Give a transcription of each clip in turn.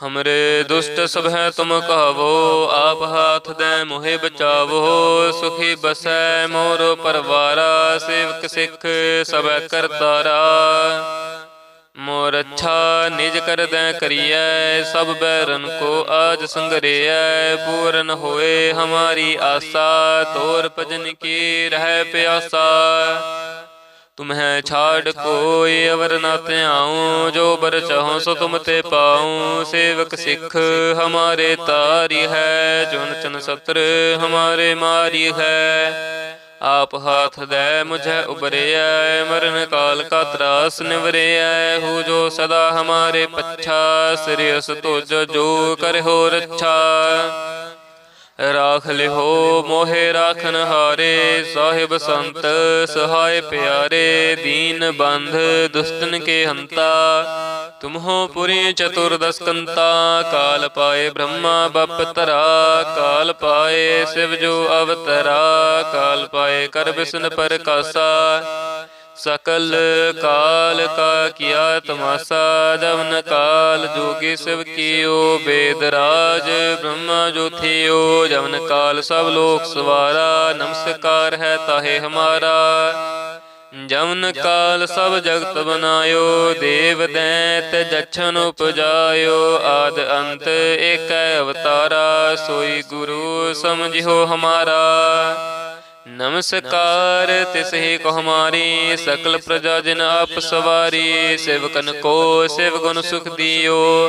ਹਮਰੇ ਦੁਸ਼ਟ ਸਭੈ ਤੁਮ ਕਹਵੋ ਆਪ ਹਾਥ ਦੇ ਮੋਹਿ ਬਚਾਵੋ ਸੁਖੀ ਬਸੈ ਮੋਰ ਪਰਵਾਰਾ ਸੇਵਕ ਸਿੱਖ ਸਭੈ ਕਰਤਾਰਾ ਮੋਰ ਅੱਛਾ ਨਿਜ ਕਰਦੈ ਕਰੀਐ ਸਭ ਬੈਰਨ ਕੋ ਆਜ ਸੰਗਰਿਐ ਪੂਰਨ ਹੋਏ ਹਮਾਰੀ ਆਸਾ ਤੋਰ ਭਜਨ ਕੀ ਰਹਿ ਪਿਆਸਾ ਤੁਮਹਿ ਛਾੜ ਕੋਈ ਅਵਰ ਨਾ ਧਿਆਉ, ਜੋ ਬਰ ਚਾਹੋ ਸੋ ਤੁਮ ਤੇ ਪਾਉ। ਸੇਵਕ ਸਿੱਖ ਹਮਾਰੇ ਤਾਰੀ ਹੈ ਚੁਨ ਚਨ ਸਤਰ ਹਮਾਰੇ ਮਾਰੀ ਹੈ। ਆਪ ਹਾਥ ਦੇ ਮੁਝੇ ਉਬਰਿਐ, ਮਰਨ ਕਾਲ ਕਾ ਤਰਾਸ ਨਿਵਰਿਐ। ਹੋ ਜੋ ਸਦਾ ਹਮਾਰੇ ਪੱਛਾ ਸ੍ਰਿਯਸ ਤੁਜ ਜੋ ਕਰਹੁ ਰੱਛਾ ਰਾਖ ਲਿਹੋ, ਮੋਹਿ ਰਾਖਨ ਹਾਰੇ, ਸਾਹਿਬ ਸੰਤ, ਸਹਾਇ ਪਿਆਰੇ, ਦੀਨ ਬੰਧ ਦੁਸਤਨ ਕੇ ਹੰਤਾ। ਤੁਮਹੋ ਪੁਰੀ ਚਤੁਰਦਸ ਕਾਲ ਪਾਏ ਬ੍ਰਹਮਾ ਬਪ ਤਰਾ ਕਾਲ ਪਾਏ ਸਿਵ ਜੋ ਅਵਤਰਾ, ਕਾਲ ਪਾਏ ਕਰ ਬਿਸਨ ਪ੍ਰਕਾਸ਼ਾ। ਸਕਲ ਕਾਲ ਕਾ ਕੀਆ ਤਮਾਸਾ ਜਵਨ ਕਾਲ, ਜੋਗੀ ਸਿਵ ਕੀਓ ਬੇਦ ਰਾਜ, ਬ੍ਰਹਮਾ ਜੋਥਿਓ ਜਵਨ ਕਾਲ, ਸਭ ਲੋਕ ਸਵਾਰਾ, ਨਮਸਕਾਰ ਹੈ ਤਾਹੇ ਹਮਾਰਾ। ਜਵਨ ਕਾਲ ਸਭ ਜਗਤ ਬਨਾਇਓ, ਦੇਵ ਦੈਤ ਜਛਨ ਉਪਜਾਇਓ, ਆਦ ਅੰਤ ਏਕੈ ਅਵਤਾਰਾ, ਸੋਈ ਗੁਰੂ ਸਮਝਿਓ ਹਮਾਰਾ। ਨਮਸਕਾਰ, ਤਿਸ ਹੀ ਕੋ ਹਮਾਰੀ ਸਕਲ ਪ੍ਰਜਾ ਜਨ ਆਪ ਸਵਾਰੀ, ਸੇਵਕਨ ਕੋ ਸੇਵ ਗੁਣ ਸੁਖ ਦਿਓ।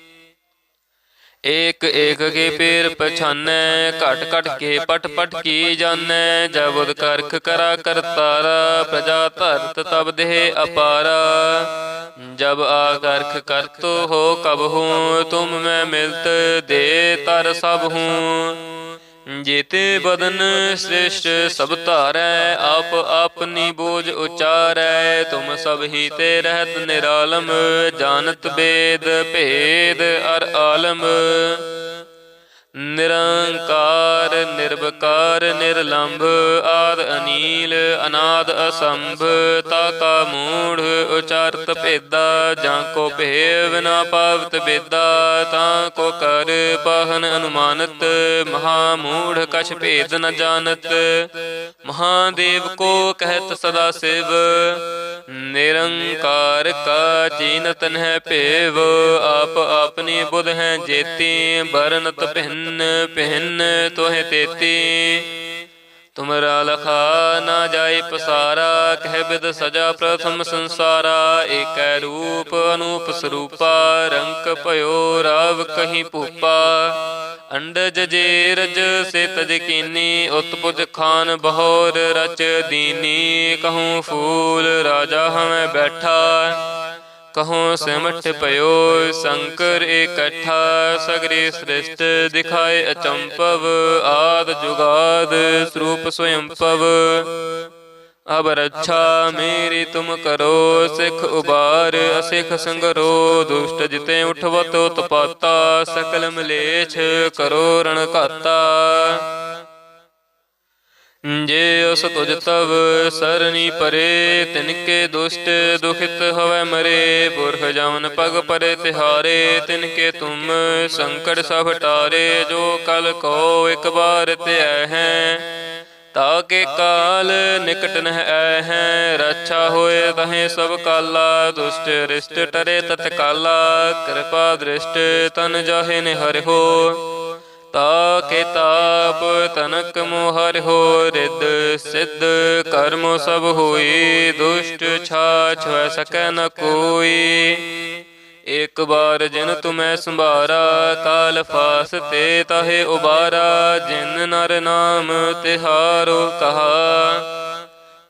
ਏਕ ਏਕ ਕੇ ਪੇਰ ਪਛਾਨੈ ਘਟ ਘਟ ਕੇ ਪਟ ਪਟ ਕੀ ਜਾਣੈ ਜਬੁਦ ਕਰਖ ਕਰਾ ਕਰਤਾਰਾ ਪ੍ਰਜਾ ਧਰਤ ਤਬ ਦੇਹ ਅਪਾਰਾ। ਜਬ ਆ ਕਰਖ ਕਰਤੋ ਹੋ ਕਬ ਹੂੰ ਤੁਮ ਮੈਂ ਮਿਲਤ ਦੇ ਤਰ ਸਭ ਹੂੰ। ਜੇਤੇ ਬਦਨ ਸ੍ਰੇਸ਼ਟ ਸਭ ਧਾਰੈ, ਆਪ ਆਪਨੀ ਬੋਝ ਉਚਾਰੈ, ਤੁਮ ਸਭ ਹੀ ਤੇ ਰਹਿਤ ਨਿਰਾਲਮ, ਜਾਣਤ ਬੇਦ ਭੇਦ ਅਰ ਆਲਮ। ਨਿਰੰਕਾਰ, ਨਿਰਵਕਾਰ, ਨਿਰਲੰਭ, ਆਦ ਅਨੀਲ, ਅਨਾਦ ਅਸੰਭ ਤਾ ਕਾ ਮੂੜ, ਉਚਾਰਤ ਭੇਦਾ, ਜਾਂ ਕੋ ਭੇਵ ਨਾ ਪਾਵਤ ਬੇਦਾ, ਤਾਂ ਕੋ ਕਰ ਪਾਹਨ ਅਨੁਮਾਨਤ, ਮਹਾ ਮੂੜ ਕਛ ਭੇਦ ਨ ਜਾਣਤ। ਮਹਾਦੇਵ ਕੋ ਕਹਿਤ ਸਦਾ ਸਿਵ, ਨਿਰੰਕਾਰ ਕਾ ਚੀਨਤ ਨਹਿ ਭੇਵ, ਆਪ ਆਪਣੀ ਬੁਧ ਹੈ ਜੇਤੀ, ਬਰਨਤ ਭਿੰਨ ਪਹਿਨ ਤੋਹਿ ਤੇਤੀ। ਤੁਮਰਾ ਲਖਾ ਨਾ ਜਾਏ ਪਸਾਰਾ, ਕਹਿ ਬਿਦ ਸਜਾ ਪ੍ਰਥਮ ਸੰਸਾਰਾ। ਏਕੈ ਰੂਪ ਅਨੂਪ ਸਰੂਪਾ, ਰੰਕ ਭਇਓ ਰਾਵ ਕਹੀ ਭੂਪਾ। ਅੰਡਜ ਜੇ ਰਜ ਸੇ ਤਜ ਕੀਨੀ ਉਤਪੁਜ ਖਾਨ ਬਹੋਰ ਰਚ ਦੀਨੀ। ਕਹੂੰ ਫੂਲ ਰਾਜਾ ਹਮੈ ਬੈਠਾ। ਕਹੋ ਸਿਮਟ ਭਇਓ, ਸ਼ੰਕਰ ਇਕੱਠਾ, ਸਗਰੇ ਸ੍ਰਿਸ਼ਟ ਦਿਖਾਏ ਅਚੰਪਵ ਆਦ ਜੁਗਾਦ ਸਰੂਪ ਸਵਯੰਪਵ ਅਬ ਰੱਛਾ ਮੇਰੀ ਤੁਮ ਕਰੋ, ਸਿਖ ਉਬਾਰ, ਅਸਿਖ ਸੰਗਰੋ, ਦੁਸ਼ਟ ਜਿਤੇ ਉਠਵਤ ਉਤਪਾਤਾ, ਸਕਲ ਮਲੇਛ ਕਰੋ ਰਣ ਘਾਤਾ। ਜੇ ਉਸ ਤੁਜ ਤਵ ਸਰਨੀ ਪਰੇ, ਤਿਨਕੇ ਦੁਸ਼ਟ ਦੁਖਿਤ ਹੋਵੇ ਮਰੇ। ਪੁਰਖ ਜਮਨ ਪਗ ਪਰੇ ਤਿਹਾਰੇ, ਤਿਨਕੇ ਤੁਮ ਸੰਕਟ ਸਭ ਟਾਰੇ। ਜੋ ਕਲ ਕੋ ਇੱਕ ਬਾਰ ਤੇ ਹੈ ਤਾ ਕੇ ਕਾਲ ਨਿਕਟ ਨਹਿ ਐ ਹੈ। ਰੱਛਾ ਹੋਏ ਤਹੇ ਸਭ ਕਾਲਾ, ਦੁਸ਼ਟ ਰਿਸ਼ਟ ਟਰੇ ਤਤਕਾਲਾ। ਕਿਰਪਾ ਦ੍ਰਿਸ਼ਟ ਤਨ ਜਾਹੇ ਨਿਹਰਿ ਹੋ। ਤਾ ਕਿਤਾਬ ਤਨਕ ਮੋਹਰ ਹੋ ਰਿਦ ਸਿੱਧ ਕਰਮ ਸਭ ਹੋਈ, ਦੁਸ਼ਟ ਛਾਛ ਹੋਇ ਸਕੈ ਨ ਕੋਈ। ਇੱਕ ਬਾਰ ਜਿਨ ਤੁਮੈ ਸੰਭਾਰਾ ਕਾਲ ਫਾਸ ਤੇ ਤਹੇ ਉਬਾਰਾ, ਜਿਨ ਨਰ ਨਾਮ ਤਿਹਾਰੋ ਕਹਾ।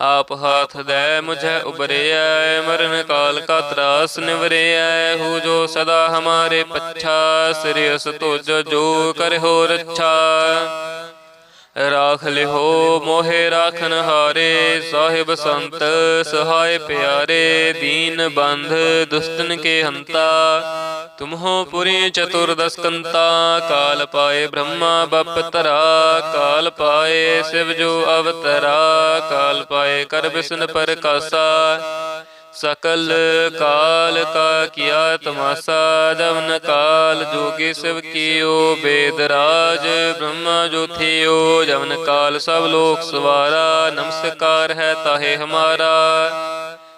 ਆਪ ਹਾਥ ਦੇ ਮੁਝੇ ਉਬਰਿਐ ਮਰਨ ਕਾਲ ਕਾ ਤਰਾਸ ਨਿਵਰਿਐ, ਹੂ ਜੋ ਸਦਾ ਹਮਾਰੇ ਪੱਛਾ, ਸ੍ਰੀ ਅਸ ਤੁਜ ਜੋ ਕਰਿਓ ਰੱਛਾ। ਰਾਖ ਲਿਹੋ ਮੋਹਿ ਰਾਖਨ ਹਾਰੇ, ਸਾਹਿਬ ਸੰਤ ਸਹਾਇ ਪਿਆਰੇ, ਦੀਨ ਬੰਧ ਦੁਸਤਨ ਕੇ ਹੰਤਾ। ਤੁਮਹੋ ਪੁਰੀ ਚਤੁਰਦਸਕੰਤਾ, ਕਾਲ ਪਾਏ ਬ੍ਰਹਮਾ ਬਪ ਤਰਾ ਕਾਲ ਪਾਏ ਸਿਵ ਜੋ ਅਵਤਰਾ, ਕਾਲ ਪਾਏ ਕਰ ਵਿਸ਼ਨ ਪਰ ਕਾਸ਼ਾ ਸਕਲ ਕਾਲ ਕਾ ਕੀਆ ਤਮਾਸਾ ਜਵਨ ਕਾਲ ਜੋਗੀ ਸਿਵ ਕੀਓ, ਬੇਦ ਰਾਜ ਬ੍ਰਹਮਾ ਜੋ ਜਵਨ ਕਾਲ ਸਭ ਲੋਕ ਸਵਾਰਾ, ਨਮਸਕਾਰ ਹੈ ਤਾਹੇ ਹਮਾਰਾ।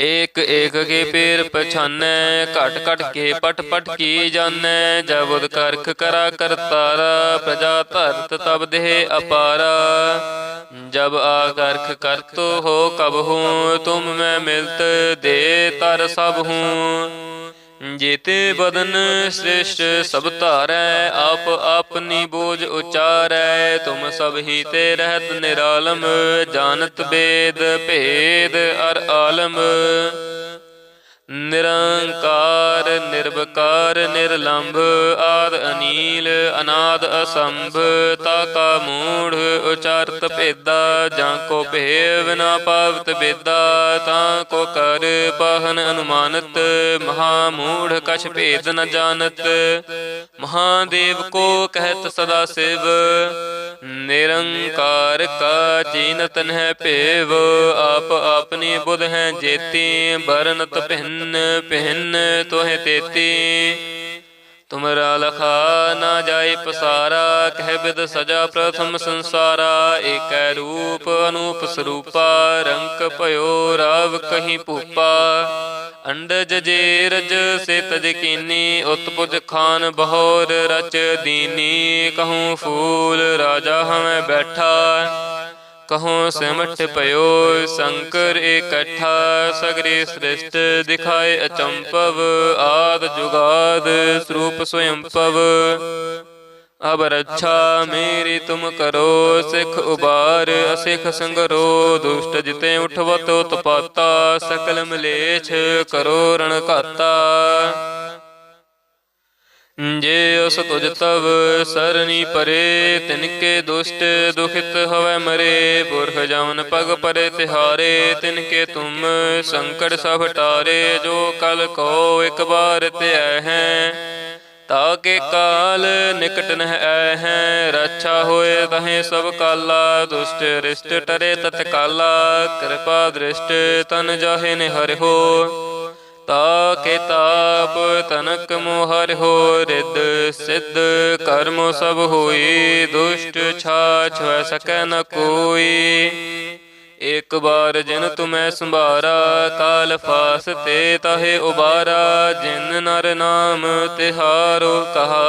ਏਕ ਏਕ ਕੇ ਪੇਰ ਪਛਾਨੈ ਘਟ ਘਟ ਕੇ ਪਟ ਪਟ ਕੀ ਜਾਣੈ ਜਬੁਦ ਕਰਖ ਕਰਾ ਕਰਤਾਰਾ ਪ੍ਰਜਾ ਧਰਤ ਤਬ ਦੇਹ ਅਪਾਰਾ। ਜਬ ਆ ਕਰਖ ਕਰਤ ਹੋ ਕਬ ਹੂੰ ਤੁਮ ਮੈਂ ਮਿਲਤ ਦੇ ਤਰ ਸਭ ਹੂੰ। ਜੇਤੇ ਬਦਨ ਸ੍ਰੇਸ਼ਟ ਸਭ ਧਾਰੈ, ਆਪ ਆਪਨੀ ਬੋਝ ਉਚਾਰੈ, ਤੁਮ ਸਭ ਹੀ ਤੇ ਰਹਿਤ ਨਿਰਾਲਮ, ਜਾਣਤ ਬੇਦ ਭੇਦ ਅਰ ਆਲਮ। ਨਿਰੰਕਾਰ, ਨਿਰਵਕਾਰ, ਨਿਰਲੰਭ, ਆਦ ਅਨੀਲ, ਅਨਾਦ ਅਸੰਭ ਤਾ ਕਾ ਮੂੜ, ਉਚਾਰਤ ਭੇਦਾ, ਜਾਂ ਕੋ ਭੇਵ ਨਾ ਪਾਵਤ ਬੇਦਾ ਤਾਂ ਕੋ ਕਰ ਪਾਹਨ ਅਨੁਮਾਨਤ ਮਹਾ ਮੂੜ ਕਛ ਭੇਦ ਨ ਜਾਣਤ। ਮਹਾਦੇਵ ਕੋ ਕਹਿਤ ਸਦਾ ਸਿਵ ਨਿਰੰਕਾਰ ਕਾ ਚੀਨਤ ਹੈ ਭੇਵ, ਆਪ ਆਪਣੀ ਬੁਧ ਹੈ ਜੇਤੀ, ਬਰਨਤ ਭਿੰਨ ਭਿੰਨ ਤੋਹਿ ਤੇਤੀ। ਤੁਮਰਾ ਲਖਾ ਨਾ ਜਾਏ ਪਸਾਰਾ, ਕਹਿ ਬਿਦ ਸਜਾ ਪ੍ਰਥਮ ਸੰਸਾਰਾ, ਏਕੈ ਰੂਪ ਅਨੂਪ ਸਰੂਪਾ, ਰੰਕ ਭਇਓ ਰਾਵ ਕਹੀਂ ਭੂਪਾ। ਅੰਡਜ ਜੇ ਰਜ ਸੇ ਤਜ ਕੀਨੀ, ਉਤਪੁਜ ਖਾਨ ਬਹੋਰ ਰਚ ਦੀਨੀ, ਕਹੂੰ ਫੂਲ ਰਾਜਾ ਹਮੈ ਬੈਠਾ। ਕਹੋ ਸਿਮਟ ਪਇਓ ਸ਼ੰਕਰ ਇਕੱਠਾ ਸਗਰੇ ਸ੍ਰਿਸ਼ਟ ਦਿਖਾਏ ਅਚੰਪਵ ਆਦ ਜੁਗਾਦ ਸਰੂਪ ਸਵਯੰਪਵ ਅਬ ਰੱਛਾ ਮੇਰੀ ਤੁਮ ਕਰੋ ਸਿਖ ਉਬਾਰ ਅਸਿਖ ਸੰਗਰੋ ਦੁਸ਼ਟ ਜਿਤੇ ਉਠਵਤ ਉਤਪਾਤਾ ਸਕਲ ਮਲੇਛ ਕਰੋ ਰਣ ਘਾਤਾ ਜੇ ਉਸ ਤੁਜ ਤਵ ਸਰਨੀ ਪਰੇ, ਤਿਨਕੇ ਦੁਸ਼ਟ ਦੁਖਿਤ ਹਵੈ ਮਰੇ, ਪੁਰਖ ਜਮਨ ਪਗ ਪਰੇ ਤਿਹਾਰੇ, ਤਿਨਕੇ ਤੁਮ ਸੰਕਟ ਸਭ ਟਾਰੇ, ਜੋ ਕਲ ਕੋ ਇੱਕ ਬਾਰ ਧਿਐ ਹੈ, ਤਾ ਕੇ ਕਾਲ ਨਿਕਟ ਨਹਿ ਆਇ ਹੈ, ਰੱਛਾ ਹੋਏ ਤਹੇ ਸਭ ਕਾਲਾ, ਦੁਸ਼ਟ ਰਿਸ਼ਟ ਟਰੇ ਤਤਕਾਲਾ, ਕਿਰਪਾ ਦ੍ਰਿਸ਼ਟ ਤਨ ਜਾਹੇ ਨਿਹਰਿ ਹੋ। ਤਾ ਕਿਤਾਬ ਤਨਕ ਮੋਹਰ ਹੋ ਰਿਦ ਸਿੱਧ ਕਰਮ ਸਭ ਹੋਈ, ਦੁਸ਼ਟ ਛਾਛ ਹੋਇ ਸਕੈ ਨ ਕੋਈ। ਇੱਕ ਬਾਰ ਜਿਨ ਤੁਮੈ ਸੰਭਾਰਾ, ਕਾਲ ਫਾਸ ਤੇ ਤਾਹੇ ਉਬਾਰਾ, ਜਿਨ ਨਰ ਨਾਮ ਤਿਹਾਰੋ ਕਹਾ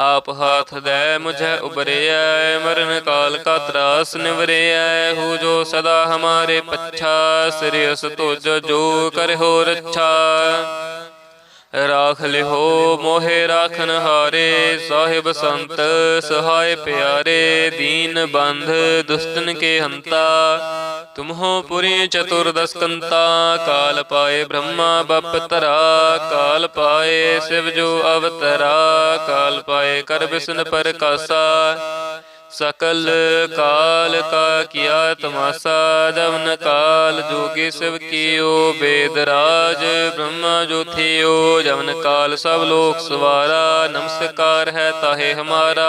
ਆਪ ਹਾਥ ਦੇ ਮੁਝੇ ਉਬਰਿਐ ਮਰਨ ਕਾਲ ਕਾ ਤਰਾਸ ਨਿਵਰਿਐ ਹੂ ਜੋ ਸਦਾ ਹਮਾਰੇ ਪੱਛਾ ਸਿਰਿਅਸ ਤੁਜ ਜੋ ਕਰਹੁ ਰੱਛਾ ਰਾਖ ਲਿਹੋ ਮੋਹਿ ਰਾਖਨ ਹਾਰੇ, ਸਾਹਿਬ ਸੰਤ ਸਹਾਇ ਪਿਆਰੇ। ਦੀਨ ਬੰਧ ਦੁਸਤਨ ਕੇ ਹੰਤਾ। ਤੁਮਹੋ ਪੁਰੀ ਚਤੁਰਦਸਕੰਤਾ ਕਾਲ ਪਾਏ ਬ੍ਰਹਮਾ ਬਪਤਰਾ, ਕਾਲ ਪਾਏ ਸਿਵ ਜੋ ਅਵਤਰਾ, ਕਾਲ ਪਾਏ ਕਰ ਬਿਸਨ ਪਰਕਾਸਾ। ਸਕਲ ਕਾਲ ਕਾ ਕੀਆ ਤਮਾਸਾ ਜਵਨ ਕਾਲ ਜੋਗੀ ਸਿਵ ਕੀਓ ਬੇਦ ਰਾਜ ਬ੍ਰਹਮਾ ਜੋ ਥਿਓ। ਜਵਨ ਕਾਲ ਸਭ ਲੋਕ ਸਵਾਰਾ, ਨਮਸਕਾਰ ਹੈ ਤਾਹੇ ਹਮਾਰਾ।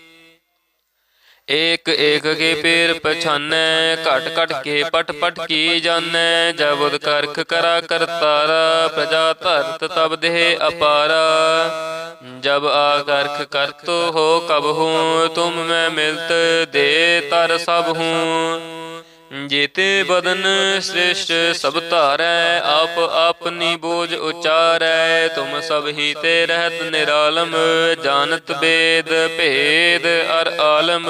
ਏਕ ਏਕ ਕੇ ਪੇਰ ਪਛਾਨੈ, ਘਟ ਘਟ ਕੇ ਪਟ ਪਟ ਕੀ ਜਾਣੈ, ਜਬੁਦ ਕਰਖ ਕਰਾ ਕਰਤਾਰਾ, ਪ੍ਰਜਾ ਧਰਤ ਤਬ ਦੇਹ ਅਪਾਰਾ। ਜਬ ਆਕਰਖ ਕਰਤ ਹੋ ਕਬ ਹੂੰ, ਤੁਮ ਮੈਂ ਮਿਲਤ ਦੇ ਤਰ ਸਭ ਹੂੰ। ਜੀਤੇ ਬਦਨ ਸ੍ਰਿਸ਼ਟ ਸਭ ਧਾਰੈ, ਆਪ ਆਪਨੀ ਬੋਝ ਉਚਾਰੈ, ਤੁਮ ਸਭ ਹੀ ਤੇ ਰਹਿਤ ਨਿਰਾਲਮ, ਜਾਣਤ ਬੇਦ ਭੇਦ ਅਰ ਆਲਮ।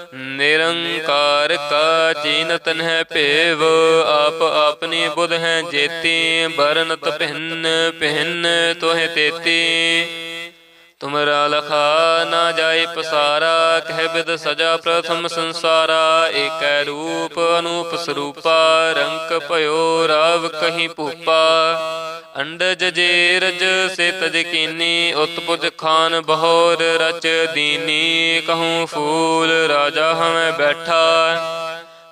ਨਿਰੰਕਾਰ ਕਾ ਚੀਨਤ ਹੈ ਭੇਵ, ਆਪ ਆਪਣੀ ਬੁਧ ਹੈ ਜੇਤੀ ਬਰਨਤ ਭਿੰਨ ਭਿੰਨ ਤੋਹਿ ਤੇਤੀ। ਤੁਮਰਾ ਲਖਾ ਨਾ ਜਾਏ ਪਸਾਰਾ, ਕਹਿ ਬਿਦ ਸਜਾ ਪ੍ਰਥਮ ਸੰਸਾਰਾ। ਏਕੈ ਰੂਪ ਅਨੂਪ ਸਰੂਪਾ ਰੰਕ ਭਇਓ ਰਾਵ ਕਹੀ ਭੂਪਾ। ਅੰਡਜ ਜੇ ਰਜ ਸੇ ਉਤਪੁਜ ਖਾਨ ਬਹੋਰ ਰਚ ਦੀਨੀ, ਕਹੂੰ ਫੂਲ ਰਾਜਾ ਹਮੈ ਬੈਠਾ।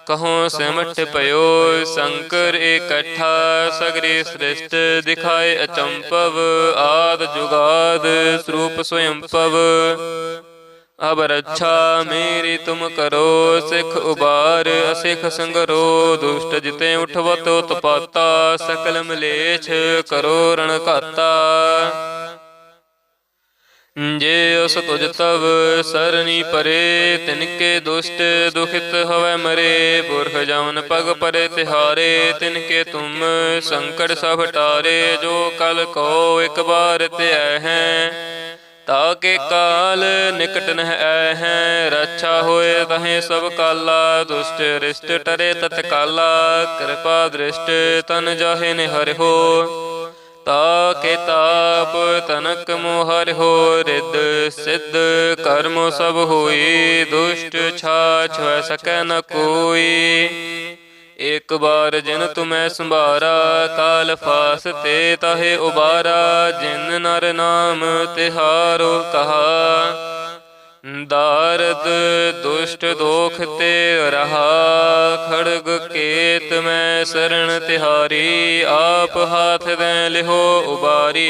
ਕਹੂੰ ਸਿਮਟ ਭਇਓ, ਸ਼ੰਕਰ ਇਕੱਠਾ, ਸਗਰੇ ਸ੍ਰਿਸ਼ਟ ਦਿਖਾਏ ਅਚੰਪਵ, ਆਦ ਜੁਗਾਦ ਸਰੂਪ ਸਵਯੰਪਵ। ਅਬ ਰੱਛਾ ਮੇਰੀ ਤੁਮ ਕਰੋ, ਸਿਖ ਉਬਾਰ, ਅਸਿਖ ਸੰਗਰੋ, ਦੁਸ਼ਟ ਜਿਤੇ ਉਠਵਤ, ਉਤਪਾਤਾ, ਸਕਲ ਮਲੇਛ ਕਰੋ ਰਣ ਘਾਤਾ। ਜੇ ਉਸ ਤੁਜ ਤਵ ਸਰਨੀ ਪਰੇ, ਤਿਨਕੇ ਦੁਸ਼ਟ ਦੁਖਿਤ ਹਵੈ ਮਰੇ, ਪੁਰਖ ਜਮਨ ਪਗ ਪਰੇ ਤਿਹਾਰੇ, ਤਿਨਕੇ ਤੁਮ ਸੰਕਟ ਸਭ ਟਾਰੇ, ਜੋ ਕਲ ਕੋ ਇੱਕ ਬਾਰ ਤੇ ਹੈ। ਤਾਕੇ ਕਾਲ ਨਿਕਟ ਨਹਿ ਹੈ ਰੱਛਾ ਹੋਏ ਤਹੇ ਸਭ ਕਾਲਾ। ਦੁਸ਼ਟ ਰਿਸ਼ਟ ਟਰੇ ਤਤਕਾਲਾ ਕਿਰਪਾ ਦ੍ਰਿਸ਼ਟ ਤਨ ਜਾਹੇ ਨੇ ਹਰਿ ਤਾ ਕੇ ਤਾਪ ਤਨਕ ਮੋਹਰ ਹੋ। ਰਿਦ ਸਿੱਧ ਕਰਮ ਸਭ ਹੋਈ। ਦੁਸ਼ਟ ਛਾਛ ਹੋਇ ਸਕੈ ਨ ਕੋਈ। ਇੱਕ ਬਾਰ ਜਿਨ ਤੁਮੈ ਸੰਭਾਰਾ ਕਾਲ ਫਾਸ ਤੇ ਤਾਹੇ ਉਬਾਰਾ, ਜਿਨ ਨਰ ਨਾਮ ਤਿਹਾਰੋ ਕਹਾ। ਦਾਰਦ, ਦੁਸ਼ਟ ਦੋਖ ਤੇ ਰਹਾ, ਖੜਗ ਕੇਤ ਮੈਂ ਸਰਣ ਤਿਹਾਰੀ, ਆਪ ਹਾਥ ਦੇ ਲਿਹੋ ਉਬਾਰੀ।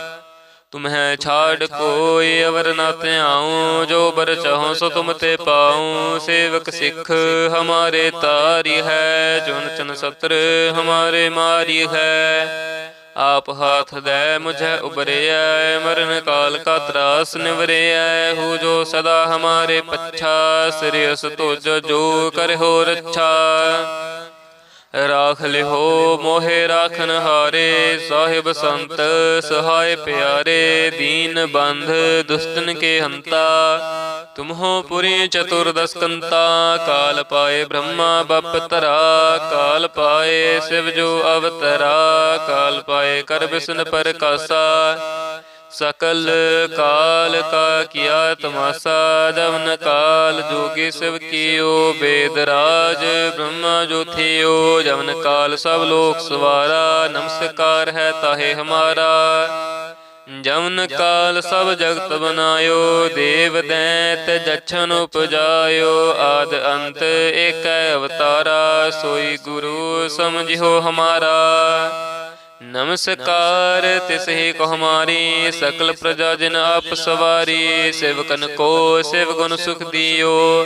ਤੁਮਹਿ ਛਾੜ ਕੋਈ ਅਵਰ ਨਾ ਧਿਆਉ, ਜੋ ਬਰ ਚਾਹੋ ਸੋ ਤੁਮ ਤੇ ਪਾਉ। ਸੇਵਕ ਸਿੱਖ ਹਮਾਰੇ ਤਾਰੀ ਹੈ, ਜੁਨ ਚਨ ਸਤਰ ਹਮਾਰੇ ਮਾਰੀ ਹੈ। ਆਪ ਹਾਥ ਦੇ ਮੁਝੇ ਉਬਰਿਐ, ਮਰਨ ਕਾਲ ਕਾ ਤਰਾਸ ਨਿਵਰਿਐ। ਹੋ ਜੋ ਸਦਾ ਹਮਾਰੇ ਪੱਛਾ ਸਿਰਿਸ ਤੁਜ ਜੋ ਕਰਹੁ ਰੱਛਾ ਰਾਖ ਲਿਹੋ, ਮੋਹਿ ਰਾਖਨ ਹਾਰੇ, ਸਾਹਿਬ ਸੰਤ, ਸਹਾਇ ਪਿਆਰੇ, ਦੀਨ ਬੰਧ ਦੁਸਤਨ ਕੇ ਹੰਤਾ। ਤੁਮਹੋ ਪੁਰੀ ਚਤੁਰਦਸਕੰਤਾ, ਕਾਲ ਪਾਏ ਬ੍ਰਹਮਾ ਬਪ ਤਰਾ, ਕਾਲ ਪਾਏ ਸਿਵ ਜੋ ਅਵਤਰਾ, ਕਾਲ ਪਾਏ ਕਰ ਬਿਸਨ ਪਰਕਾਸਾ। ਸਕਲ ਕਾਲ ਕਾ ਕੀਆ ਤਮਾਸਾ ਜਵਨ ਕਾਲ, ਜੋਗੀ ਸਿਵ ਕੀਓ ਬੇਦ ਰਾਜ, ਬ੍ਰਹਮਾ ਜੋ ਥਿਓ, ਜਵਨ ਕਾਲ ਸਭ ਲੋਕ ਸਵਾਰਾ, ਨਮਸਕਾਰ ਹੈ ਤਾਹੇ ਹਮਾਰਾ। ਜਮਨ ਕਾਲ ਸਭ ਜਗਤ ਬਨਾਇਓ, ਦੇਵ ਦੈਤ ਜਛਨ ਉਪਜਾਇਓ, ਆਦ ਅੰਤ ਏਕੈ ਅਵਤਾਰਾ, ਸੋਈ ਗੁਰੂ ਸਮਝਿਓ ਹਮਾਰਾ। ਨਮਸਕਾਰ ਤਿਸਹੀ ਕੋ ਹਮਾਰੀ ਸਕਲ ਪ੍ਰਜਾ ਜਨ ਆਪ ਸਵਾਰੀ, ਸੇਵਕਨ ਕੋ ਸੇਵ ਗੁਣ ਸੁਖ ਦਿਓ।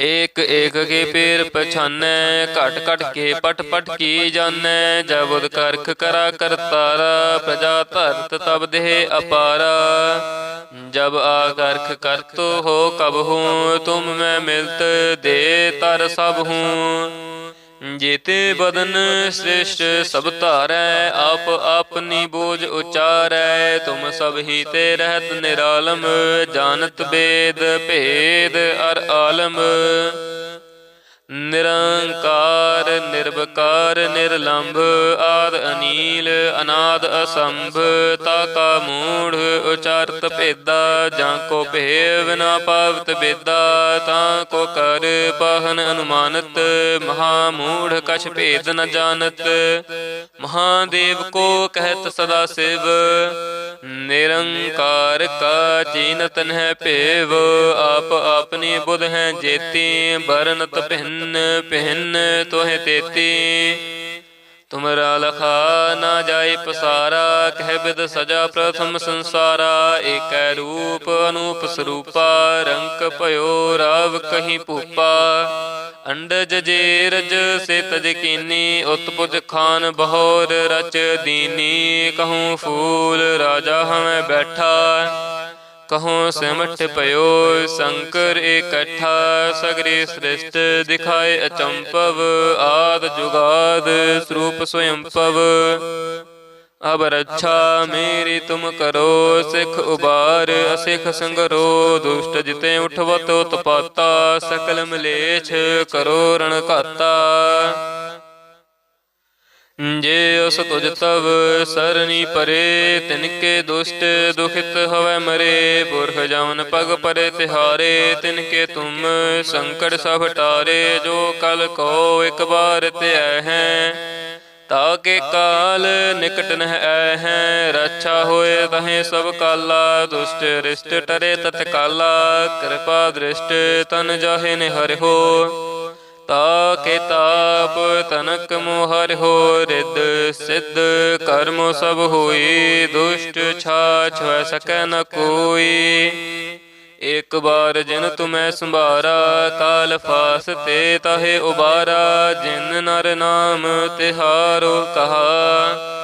ਏਕ ਏਕ ਕੇ ਪੀਰ ਪਛਾਨੈ, ਘਟ ਘਟ ਕੇ ਪਟ ਪਟ ਕੀ ਜਾਣੈ, ਜਬੁਦ ਕਰਖ ਕਰਾ ਕਰਤਾਰਾ, ਪ੍ਰਜਾ ਧਰਤ ਤਬ ਦੇਹ ਅਪਾਰਾ। ਜਬ ਆ ਕਰਖ ਕਰਤੋ, ਹੋ ਕਬ ਹੂੰ, ਤੁਮ ਮੈਂ ਮਿਲਤ ਦੇ ਤਰ ਸਭ ਹੂੰ। ਜੇਤੇ ਬਦਨ ਸ੍ਰਿਸ਼ਟ ਸਭ ਧਾਰੈ, ਆਪ ਆਪਨੀ ਬੋਝ ਉਚਾਰੈ, ਤੁਮ ਸਭ ਹੀ ਤੇ ਰਹਿਤ ਨਿਰਾਲਮ, ਜਾਣਤ ਬੇਦ ਭੇਦ ਅਰ ਆਲਮ। ਨਿਰੰਕਾਰ, ਨਿਰਵਕਾਰ, ਨਿਰਲੰਭ, ਆਦ ਅਨੀਲ, ਅਨਾਦ ਅਸੰਭ ਤਾ ਕਾ ਮੂੜ, ਉਚਾਰਤ ਭੇਦਾ, ਜਾਂ ਕੋ ਭੇਵ ਨਾ ਪਾਵਤ ਬੇਦਾ, ਤਾਂ ਕੋ ਕਰ ਪਾਹਨ ਅਨੁਮਾਨਤ, ਮਹਾ ਮੂੜ ਕਛ ਭੇਦ ਨ ਜਾਣਤ। ਮਹਾਦੇਵ ਕੋ ਕਹਿਤ ਸਦਾ ਸਿਵ, ਨਿਰੰਕਾਰ ਕਾ ਚੀਨਤ ਹੈ ਭੇਵ, ਆਪ ਆਪਣੀ ਬੁਧ ਹੈ ਜੇਤੀ ਬਰਨਤ ਭਿੰਨ ਪਹਿਨ ਤੋਹਿ ਤੇਤੀ। ਤੁਮਰਾ ਲਖਾ ਨਾ ਜਾਏ ਪਸਾਰਾ, ਕਹਿ ਬਿਦ ਸਜਾ ਪ੍ਰਥਮ ਸੰਸਾਰਾ। ਏਕੈ ਰੂਪ ਅਨੂਪ ਸਰੂਪਾ, ਰੰਕ ਭਇਓ ਰਾਵ ਕਹੀ ਭੂਪਾ। ਅੰਡਜ ਜੇ ਰਜ ਸੇ ਤਜ ਕੀਨੀ ਉਤਪੁਜ ਖਾਨ ਬਹੋਰ ਰਚ ਦੀਨੀ। ਕਹੂੰ ਫੂਲ ਰਾਜਾ ਹਮੈ ਬੈਠਾ। ਕਹੋ ਸਿਮਟ ਭਇਓ ਸ਼ੰਕਰ ਇਕੱਠਾ ਸਗਰੇ ਸ੍ਰਿਸ਼ਟ ਦਿਖਾਏ ਅਚੰਪਵ ਆਦ ਜੁਗਾਦ ਸਰੂਪ ਸਵਯੰਪਵ ਅਬ ਰੱਛਾ ਮੇਰੀ ਤੁਮ ਕਰੋ ਸਿਖ ਉਬਾਰ ਅਸਿਖ ਸੰਗਰੋ ਦੁਸ਼ਟ ਜਿਤੇ ਉਠਵਤ ਉਤਪਾਤਾ ਸਕਲ ਮਲੇਛ ਕਰੋ ਰਣ ਘਾਤਾ। ਜੇ ਉਸ ਤੁਜ ਤਵ ਸਰਨੀ ਪਰੇ, ਤਿਨਕੇ ਦੁਸ਼ਟ ਦੁਖਿਤ ਹੋਵੇ ਮਰੇ। ਪੁਰਖ ਜਮਨ ਪਗ ਪਰੇ ਤਿਹਾਰੇ, ਤਿਨਕੇ ਤੁਮ ਸੰਕਟ ਸਭ ਟਾਰੇ। ਜੋ ਕਲ ਕੋ ਇੱਕ ਬਾਰ ਤੇ ਹੈ ਤਾ ਕੇ ਕਾਲ ਨਿਕਟ ਨਹਿ ਆਏ ਹੈ। ਰੱਛਾ ਹੋਏ ਤਹੇ ਸਭ ਕਾਲਾ, ਦੁਸ਼ਟ ਰਿਸ਼ਟ ਟਰੇ ਤਤਕਾਲਾ। ਕਿਰਪਾ ਦ੍ਰਿਸ਼ਟ ਤਨ ਜਾਹੇ ਨੇ ਹੋ। ਤਾ ਕੇ ਤਨਕ ਮੋਹਰ ਹੋ ਰਿਦ ਸਿੱਧ ਕਰਮ ਸਭ ਹੋਈ, ਦੁਸ਼ਟ ਛਾਛ ਹੋਇ ਸਕੈ ਨ ਕੋਈ। ਇੱਕ ਬਾਰ ਜਿਨ ਤੁਮੈ ਸੰਭਾਰਾ ਕਾਲ ਫਾਸ ਤੇ ਤਹੇ ਉਬਾਰਾ, ਜਿਨ ਨਰ ਨਾਮ ਤਿਹਾਰੋ ਕਹਾ।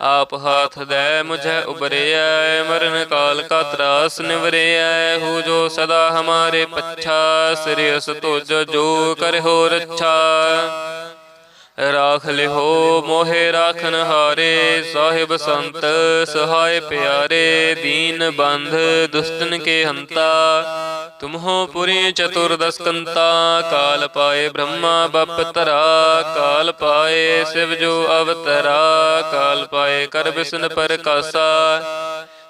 ਆਪ ਹਾਥ ਦੇ ਮੁਝੇ ਉਬਰਿਐ, ਮਰਨ ਕਾਲ ਕਾ ਤਰਾਸ ਨਿਵਰਿਐ, ਹੋ ਜੋ ਸਦਾ ਹਮਾਰੇ ਪੱਛਾ, ਸ੍ਰੀ ਅਸ ਤੁਜ ਜੋ ਕਰ ਹੋ ਰੱਛਾ। ਰਾਖ ਲਿਹੋ ਮੋਹਿ ਰਾਖਨ ਹਾਰੇ, ਸਾਹਿਬ ਸੰਤ ਸਹਾਇ ਪਿਆਰੇ, ਦੀਨ ਬੰਧ ਦੁਸਤਨ ਕੇ ਹੰਤਾ। ਤੁਮਹੋ ਪੁਰੀ ਚਤੁਰਦਸਕੰਤਾ, ਕਾਲ ਪਾਏ ਬ੍ਰਹਮਾ ਬਪ ਤਰਾ ਕਾਲ ਪਾਏ ਸਿਵ ਜੋ ਅਵਤਰਾ, ਕਾਲ ਪਾਏ ਕਰ ਬਿਸਨ ਪਰਕਾਸਾ।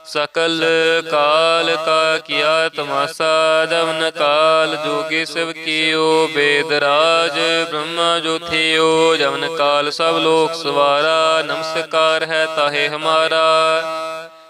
ਸਕਲ ਕਾਲ ਕਾ ਕੀਆ ਤਮਾਸਾ, ਜਵਨ ਕਾਲ ਜੋਗੀ ਸਿਵ ਕੀਓ ਬੇਦ ਰਾਜ ਬ੍ਰਹਮਾ ਜੋਥਿਓ ਜਵਨ ਕਾਲ ਸਭ ਲੋਕ ਸਵਾਰਾ, ਨਮਸਕਾਰ ਹੈ ਤਾਹੇ ਹਮਾਰਾ।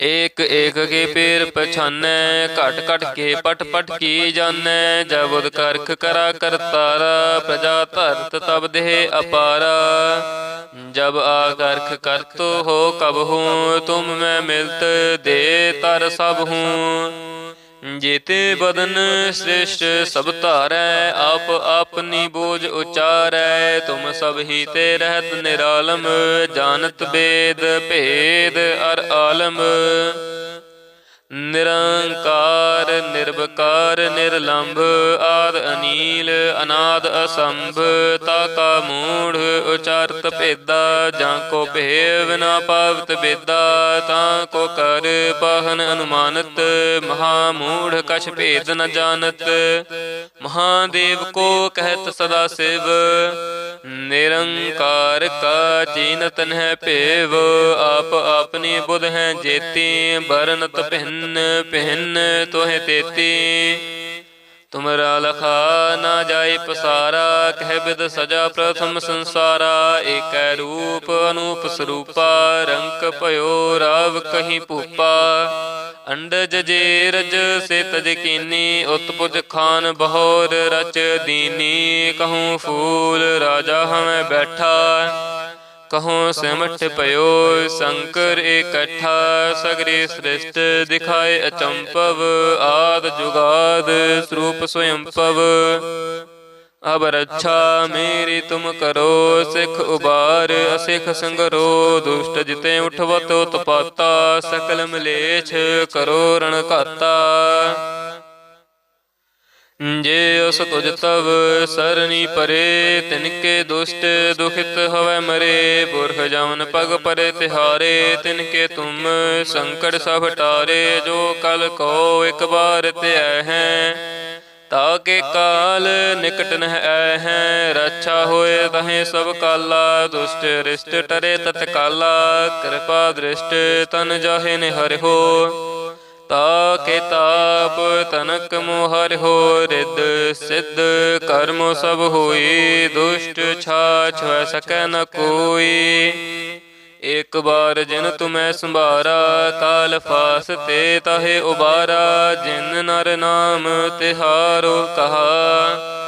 ਏਕ ਏਕ ਕੇ ਪੇਰ ਪਛਾਨੈ ਘਟ ਘਟ ਕੇ ਪਟ ਪਟ ਕੀ ਜਾਣੈ ਜਬੁਦ ਕਰਖ ਕਰਾ ਕਰਤਾਰਾ ਪ੍ਰਜਾ ਧਰਤ ਤਬ ਦੇਹ ਅਪਾਰਾ। ਜਬ ਆ ਕਰਖ ਕਰਤ ਹੋ ਕਬ ਹੂੰ ਤੁਮ ਮੈਂ ਮਿਲਤ ਦੇ ਤਰ ਸਭ ਹੂੰ। ਜੀਤੇ ਬਦਨ ਸ੍ਰਿਸ਼ਟ ਸਭ ਧਾਰੈ, ਆਪ ਆਪਨੀ ਬੋਝ ਉਚਾਰੈ, ਤੁਮ ਸਭ ਹੀ ਤੇ ਰਹਿਤ ਨਿਰਾਲਮ, ਜਾਣਤ ਬੇਦ ਭੇਦ ਅਰ ਆਲਮ। ਨਿਰੰਕਾਰ, ਨਿਰਵਕਾਰ, ਨਿਰਲੰਭ, ਆਦ ਅਨੀਲ, ਅਨਾਦ ਅਸੰਭ, ਤਾ ਕਾ ਮੂੜ, ਉਚਾਰਤ ਭੇਦਾ, ਜਾਂ ਕੋ ਭੇਵ ਨਾ ਪਾਵਤ ਬੇਦਾ, ਤਾਂ ਕੋ ਕਰ ਪਾਹਨ ਅਨੁਮਾਨਤ, ਮਹਾ ਮੂੜ ਕਛ ਭੇਦ ਨ ਜਾਣਤ। ਮਹਾਦੇਵ ਕੋ ਕਹਿਤ ਸਦਾ ਸਿਵ, ਨਿਰੰਕਾਰ ਕਾ ਚੀਨਤ ਹੈ ਭੇਵ, ਆਪ ਆਪਣੀ ਬੁਧ ਹੈ ਜੇਤੀ, ਬਰਨਤ ਭਿੰਨ ਭਿੰਨ ਤੋਹਿ ਤੇਤੀ। ਤੁਮਰਾ ਲਖਾ ਨਾ ਜਾਏ ਪਸਾਰਾ, ਕਹਿ ਬਿਦ ਸਜਾ ਪ੍ਰਥਮ ਸੰਸਾਰਾ। ਏਕੈ ਰੂਪ ਅਨੂਪ ਸਰੂਪਾ, ਰੰਕ ਭਇਓ ਰਾਵ ਕਹੀ ਭੂਪਾ। ਅੰਡਜ ਜੇ ਰਜ ਸੇ ਤਜ ਕੀਨੀ, ਉਤਪੁਜ ਖਾਨ ਬਹੋਰ ਰਚ ਦੀਨੀ। ਕਹੂੰ ਫੂਲ ਰਾਜਾ ਹਮੈ ਬੈਠਾ। ਕਹੋ ਸਿਮਟ ਭਇਓ ਸ਼ੰਕਰ ਇਕੱਠਾ ਸਗਰੀ ਸ੍ਰਿਸ਼ਟ ਦਿਖਾਏ ਅਚੰਪਵ ਆਦ ਜੁਗਾਦ ਸਰੂਪ ਸਵਯੰਪਵ ਅਬ ਰੱਛਾ ਮੇਰੀ ਤੁਮ ਕਰੋ ਸਿਖ ਉਬਾਰ ਅਸਿਖ ਸੰਗਰੋ ਦੁਸ਼ਟ ਜਿਤੇ ਉਠਵਤ ਉਤਪਾਤਾ ਸਕਲ ਮਲੇਛ ਕਰੋ ਰਣ ਘਾਤਾ ਜੇ ਉਸ ਤੁਜ ਤਵ ਸਰਨੀ ਪਰੇ, ਤਿਨਕੇ ਦੁਸ਼ਟ ਦੁਖਿਤ ਹਵੈ ਮਰੇ। ਪੁਰਖ ਜਮਨ ਪਗ ਪਰੇ ਤਿਹਾਰੇ, ਤਿਨਕੇ ਤੁਮ ਸੰਕਟ ਸਭ ਟਾਰੇ। ਜੋ ਕਲ ਕੋ ਇੱਕ ਬਾਰ ਧਿਐ ਹੈ ਤਾ ਕੇ ਕਾਲ ਨਿਕਟ ਨ ਹੈ ਹੈ। ਰੱਛਾ ਹੋਏ ਤਹੇ ਸਭ ਕਾਲਾ, ਦੁਸ਼ਟ ਰਿਸ਼ਟ ਟਰੇ ਤਤਕਾਲਾ। ਕਿਰਪਾ ਦ੍ਰਿਸ਼ਟ ਤਨ ਜਾਹੇ ਨੇ ਹਰਿ ਤਾ ਤਾਕੇ ਤਾਪ ਤਨਕ ਮੋਹਰ ਹੋ ਰਿਦ ਸਿੱਧ ਕਰਮ ਸਭ ਹੋਈ, ਦੁਸ਼ਟ ਛਾਛ ਹੋਇ ਸਕੈ ਨ ਕੋਈ। ਇੱਕ ਬਾਰ ਜਿਨ ਤੁਮੈ ਸੰਭਾਰਾ ਕਾਲ ਫਾਸ ਤੇ ਤਹੇ ਉਬਾਰਾ, ਜਿਨ ਨਰ ਨਾਮ ਤਿਹਾਰੋ ਕਹਾ।